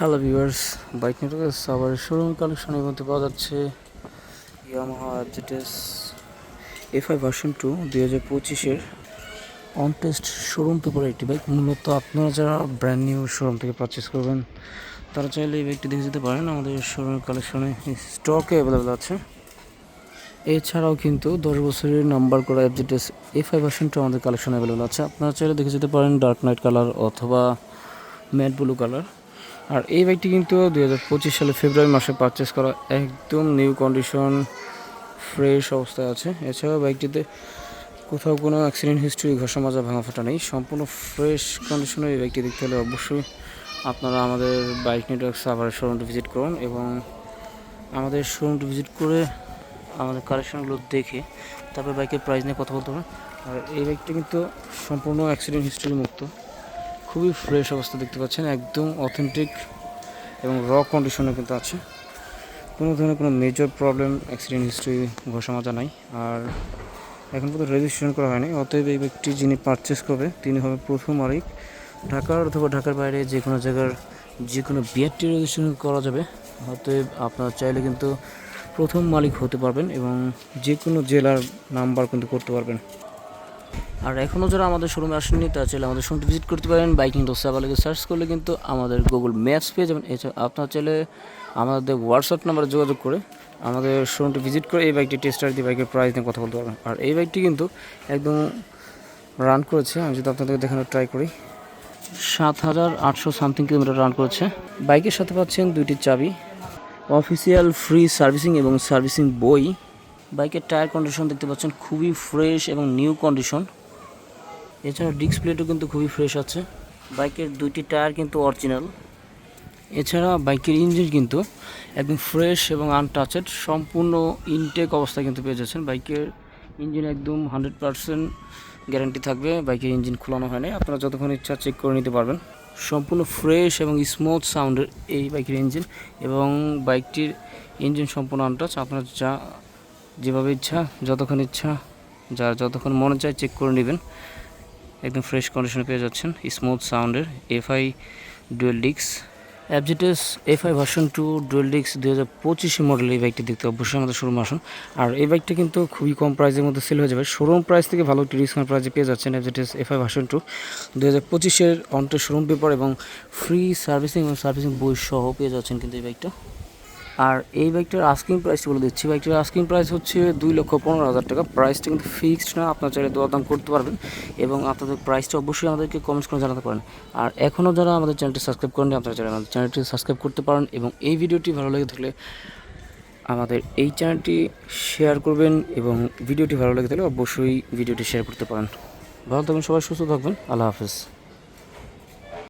Hello viewers bike নেটওয়ার্কের সাবার showroom কালেকশনের মধ্যে পাওয়া যাচ্ছে Yamaha FZS FI version two দুই হাজার পঁচিশের অন টেস্ট শোরুম পেপারের একটি বাইক মূলত আপনারা যারা ব্র্যান্ড নিউ শোরুম থেকে পারচেস করবেন, তারা চাইলে এই বাইকটি দেখে যেতে পারেন। আমাদের শোরুম কালেকশনে স্টকে অ্যাভেলেবেল আছে। এছাড়াও কিন্তু দশ বছরের নাম্বার করা এফজেটেস এফআই ভার্সন টু আমাদের কালেকশন অ্যাভেলেবেল আছে। আপনারা চাইলে দেখে যেতে পারেন ডার্ক নাইট কালার অথবা ম্যাট ব্লু কালার আর এই বাইকটি কিন্তু দুই হাজার পঁচিশ সালে ফেব্রুয়ারি মাসে পারচেস করা একদম নিউ কন্ডিশন ফ্রেশ অবস্থায় আছে। এছাড়াও বাইকটিতে কোথাও কোনো অ্যাক্সিডেন্ট হিস্ট্রি ঘষা মাজা ভাঙা ফাটা নেই। সম্পূর্ণ ফ্রেশ কন্ডিশনের এই বাইকটি দেখতে হলে অবশ্যই আপনারা আমাদের বাইক নেটওয়ার্ক সাভারের শোরুমটি ভিজিট করুন এবং আমাদের শোরুমটি ভিজিট করে আমাদের কালেকশনগুলো দেখে তারপরে বাইকের প্রাইস নিয়ে কথা বলতে হবে। আর এই বাইকটি কিন্তু সম্পূর্ণ অ্যাক্সিডেন্ট হিস্ট্রি মুক্ত। খুবই ফ্রেশ অবস্থা দেখতে পাচ্ছেন, একদম অথেন্টিক এবং র কন্ডিশনে কিন্তু আছে। কোনো ধরনের কোনো মেজর প্রবলেম অ্যাক্সিডেন্ট হিস্ট্রি ঘষা মাজা নাই আর এখন পর্যন্ত রেজিস্ট্রেশন করা হয়নি, অতএব এই ব্যক্তি যিনি পারচেস করবে, তিনি হবে প্রথম মালিক। ঢাকার অথবা ঢাকার বাইরে যে কোনো জায়গার যে কোনো বিআরটি রেজিস্ট্রেশন করা যাবে। অতএব আপনারা চাইলে কিন্তু প্রথম মালিক হতে পারবেন এবং যে কোনো জেলার নাম্বার কিন্তু করতে পারবেন। আর এখনও যারা আমাদের শোরুমে আসেননি, তারা চাইলে আমাদের শোরুমটি ভিজিট করতে পারেন। বাইকিং ডোসাবা লেগে সার্চ করলে কিন্তু আমাদের গুগল ম্যাপস পেয়ে যাবেন। এছাড়া আপনার চাইলে আমাদের হোয়াটসঅ্যাপ নাম্বারে যোগাযোগ করে আমাদের শোরুমটি ভিজিট করে এই বাইকটি টেস্টার দিয়ে বাইকের প্রাইস নিয়ে কথা বলতে পারবেন। আর এই বাইকটি কিন্তু একদম রান করেছে। আমি যদি আপনাদেরকে দেখানোর ট্রাই করি। সাত হাজার আটশো সামথিং কিলোমিটার রান করেছে। বাইকের সাথে পাচ্ছেন দুইটি চাবি। অফিসিয়াল ফ্রি সার্ভিসিং এবং সার্ভিসিং বই। বাইকের টায়ার কন্ডিশন দেখতে পাচ্ছেন খুবই ফ্রেশ এবং নিউ কন্ডিশন এছাড়া ডিস্ক প্লেটও কিন্তু খুবই ফ্রেশ আছে। বাইকের দুইটি টায়ার কিন্তু অরিজিনাল এছাড়া বাইকের ইঞ্জিন কিন্তু একদম ফ্রেশ এবং আনটাচেড সম্পূর্ণ ইনটেক অবস্থায় কিন্তু পেয়ে যাচ্ছেন। বাইকের ইঞ্জিন একদম হান্ড্রেড পারসেন্ট গ্যারান্টি থাকবে বাইকের ইঞ্জিন খোলানো হয়নি আপনারা যতক্ষণ ইচ্ছা চেক করে নিতে পারবেন। সম্পূর্ণ ফ্রেশ এবং স্মুথ সাউন্ডের এই বাইকের ইঞ্জিন এবং বাইকটির ইঞ্জিন সম্পূর্ণ আনটাচ আপনার যা যেভাবে ইচ্ছা যতক্ষণ ইচ্ছা যার যতক্ষণ মনে চায় চেক করে নেবেন। একদম ফ্রেশ কন্ডিশনে পেয়ে যাচ্ছেন স্মুথ সাউন্ডের FI dual disks অ্যাবজেটেস FI version two dual disks দু হাজার পঁচিশে মডেল এই বাইকটি দেখতে অবশ্যই আমাদের শোরুম আসুন। আর এই বাইকটা কিন্তু খুবই কম প্রাইসের মধ্যে সেল হয়ে যাবে। শোরুম প্রাইস থেকে ভালো একটি ডিসকাউন্ট প্রাইসে পেয়ে যাচ্ছেন অ্যাবজেটেস এফআই ভার্সন টু দু হাজার পঁচিশের অন্টের শোরুম পেপার এবং ফ্রি সার্ভিসিং এবং সার্ভিসিং বই সহ পেয়ে যাচ্ছেন কিন্তু এই বাইকটা আর এই বাইকটার আস্কিং প্রাইস বলে দিচ্ছি। বাইকটার আস্কিং প্রাইস হচ্ছে দুই লক্ষ পনেরো হাজার টাকা। প্রাইসটা কিন্তু ফিক্সড না, আপনার চাইলে দরদাম করতে পারবেন এবং আপনাদের প্রাইসটা অবশ্যই আমাদেরকে কমেন্টস করে জানাতে পারেন। আর এখনও যারা আমাদের চ্যানেলটি সাবস্ক্রাইব করেন আপনারা চাইলে আমাদের চ্যানেলটি সাবস্ক্রাইব করতে পারেন এবং এই ভিডিওটি ভালো লেগে থাকলে আমাদের এই চ্যানেলটি শেয়ার করবেন এবং ভিডিওটি ভালো লেগে থাকলে অবশ্যই ভিডিওটি শেয়ার করতে পারেন। ভালো থাকবেন সবাই, সুস্থ থাকবেন। আল্লাহ হাফেজ।